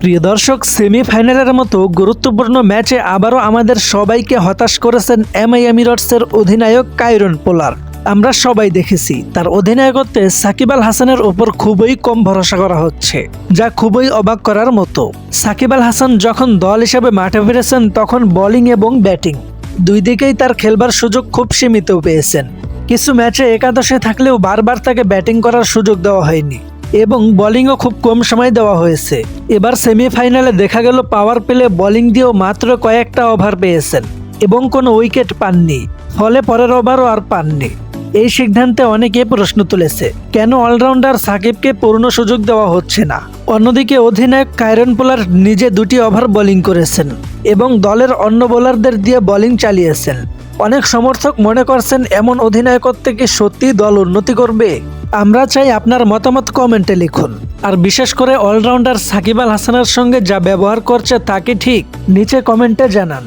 প্রিয় দর্শক, সেমিফাইনালের মতো গুরুত্বপূর্ণ ম্যাচে আবারও আমাদের সবাইকে হতাশ করেছেন এমআই এমিরেটসের অধিনায়ক কাইরন পোলার। আমরা সবাই দেখেছি, তার অধিনায়কত্বে সাকিব আল হাসানের ওপর খুবই কম ভরসা করা হচ্ছে, যা খুবই অবাক করার মতো। সাকিব আল হাসান যখন দল হিসেবে মাঠে ফিরেছেন, তখন বোলিং এবং ব্যাটিং দুই দিকেই তার খেলবার সুযোগ খুব সীমিত পেয়েছেন। কিছু ম্যাচে একাদশে থাকলেও বারবার তাকে ব্যাটিং করার সুযোগ দেওয়া হয়নি। এবং বোলিংও খুব কম সময় দেওয়া হয়েছে। এবার সেমিফাইনালে দেখা গেল পাওয়ার পেলে বোলিং দিয়েও মাত্র কয়েকটা ওভার পেয়েছেন এবং কোনো উইকেট পাননি। ফলে পরের ওভারও আর পাননি। এই সিদ্ধান্তে অনেকে প্রশ্ন তুলেছে, কেন অলরাউন্ডার সাকিবকে পূর্ণ সুযোগ দেওয়া হচ্ছে না? অন্যদিকে অধিনায়ক কায়রন পোলার নিজে দুটি ওভার বোলিং করেছেন। এবং দলের অন্য বোলারদের দিয়ে বোলিং চালিয়েছেন। অনেক সমর্থক মনে করছেন এমন অধিনায়কত্ব কি সত্যি দল উন্নতি করবে? আমরা চাই আপনার মতামত কমেন্টে লিখুন। আর বিশেষ করে অলরাউন্ডার সাকিব আল হাসানের সঙ্গে যা ব্যবহার করছে তা কি ঠিক? নিচে কমেন্টে জানান।